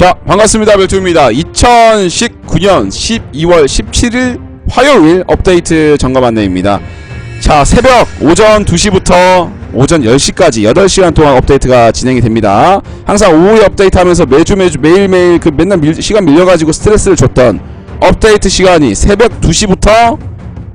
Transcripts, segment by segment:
자 반갑습니다 벨투입니다 2019년 12월 17일 화요일 업데이트 점검 안내입니다 자 새벽 오전 2시부터 오전 10시까지 8시간 동안 업데이트가 진행이 됩니다 항상 오후에 업데이트 하면서 매주 매주 매일매일 그 맨날 밀- 시간 밀려가지고 스트레스를 줬던 업데이트 시간이 새벽 2시부터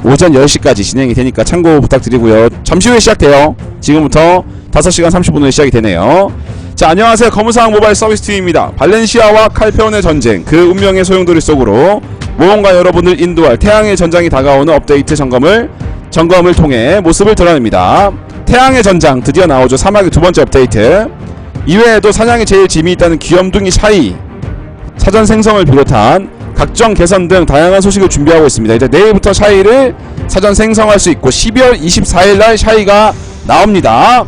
오전 10시까지 진행이 되니까 참고 부탁드리고요. 잠시 후에 시작돼요. 지금부터 5시간 30분 후에 시작이 되네요. 자, 안녕하세요. 검은사항 모바일 서비스 팀입니다. 발렌시아와 칼페온의 전쟁, 그 운명의 소용돌이 속으로 모험가 여러분을 인도할 태양의 전장이 다가오는 업데이트 점검을 점검을 통해 모습을 드러냅니다. 태양의 전장 드디어 나오죠. 사막의 두 번째 업데이트. 이외에도 사냥에 제일 재미 있다는 귀염둥이 샤이, 사전 생성을 비롯한 각종 개선 등 다양한 소식을 준비하고 있습니다. 이제 내일부터 샤이를 사전 생성할 수 있고 12월 24일 날 샤이가 나옵니다.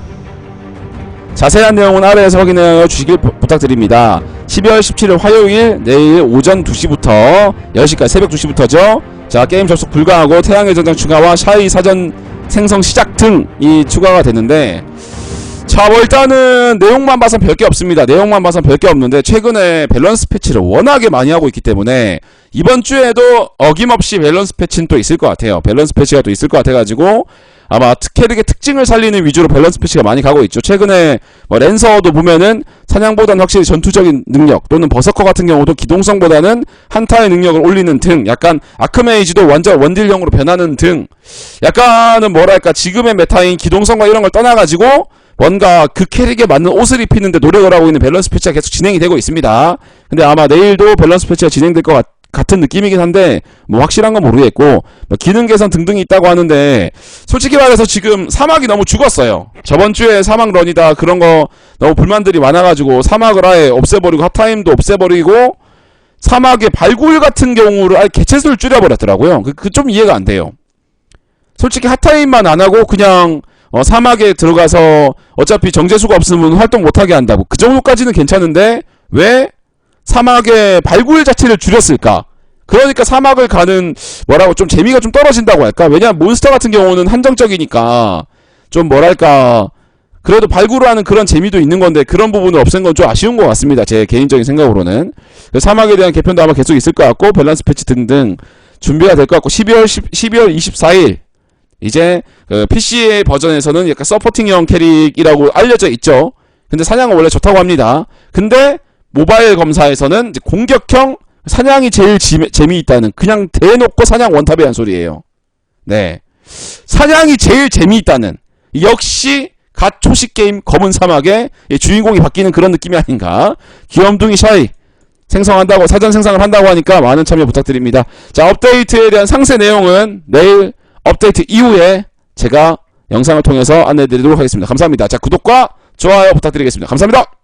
자세한 내용은 아래에서 확인해 주시길 부- 부탁드립니다. 12월 17일 화요일 내일 오전 2시부터 10시까지 새벽 2시부터죠. 자 게임 접속 불가하고 태양의 전장 추가와 샤이 사전 생성 시작 등이 추가가 되는데 자, 뭐 일단은 내용만 봐선 별게 없습니다. 내용만 봐선 별게 없는데 최근에 밸런스 패치를 워낙에 많이 하고 있기 때문에 이번 주에도 어김없이 밸런스 패치는 또 있을 것 같아요. 밸런스 패치가 또 있을 것 같아가지고 아마 특- 캐릭의 특징을 살리는 위주로 밸런스 패치가 많이 가고 있죠. 최근에 뭐 랜서도 보면은 사냥보다는 확실히 전투적인 능력 또는 버서커 같은 경우도 기동성보다는 한타의 능력을 올리는 등 약간 아크메이지도 완전 원딜형으로 변하는 등 약간은 뭐랄까 지금의 메타인 기동성과 이런 걸 떠나가지고 뭔가 그 캐릭에 맞는 옷을 입히는데 노력을 하고 있는 밸런스 패치가 계속 진행이 되고 있습니다. 근데 아마 내일도 밸런스 패치가 진행될 것 같, 같은 느낌이긴 한데 뭐 확실한 건 모르겠고 뭐 기능 개선 등등이 있다고 하는데 솔직히 말해서 지금 사막이 너무 죽었어요. 저번 주에 사막 런이다 그런 거 너무 불만들이 많아가지고 사막을 아예 없애버리고 핫타임도 없애버리고 사막의 발굴 같은 경우를 아예 개체수를 줄여버렸더라고요. 그 좀 이해가 안 돼요. 솔직히 핫타임만 안 하고 그냥 어, 사막에 들어가서 어차피 정제수가 없으면 활동 못하게 한다고 그 정도까지는 괜찮은데 왜 사막의 발굴 자체를 줄였을까? 그러니까 사막을 가는 뭐라고 좀 재미가 좀 떨어진다고 할까? 왜냐면 몬스터 같은 경우는 한정적이니까 좀 뭐랄까 그래도 발굴을 하는 그런 재미도 있는 건데 그런 부분을 없앤 건 좀 아쉬운 것 같습니다. 제 개인적인 생각으로는 그래서 사막에 대한 개편도 아마 계속 있을 것 같고 밸런스 패치 등등 준비가 될 것 같고 12월 10, 12월 24일 이제 그 PC의 버전에서는 약간 서포팅형 캐릭이라고 알려져 있죠. 근데 사냥은 원래 좋다고 합니다. 근데 모바일 검사에서는 공격형 사냥이 제일 지, 재미 있다는 그냥 대놓고 사냥 원탑이란 소리예요. 네. 사냥이 제일 재미있다는 역시 갓 초식 게임 검은 사막의 이 주인공이 바뀌는 그런 느낌이 아닌가. 귀염둥이 샤이 생성한다고 사전 생성을 한다고 하니까 많은 참여 부탁드립니다. 자 업데이트에 대한 상세 내용은 내일 업데이트 이후에 제가 영상을 통해서 안내드리도록 하겠습니다. 감사합니다. 자 구독과 좋아요 부탁드리겠습니다. 감사합니다.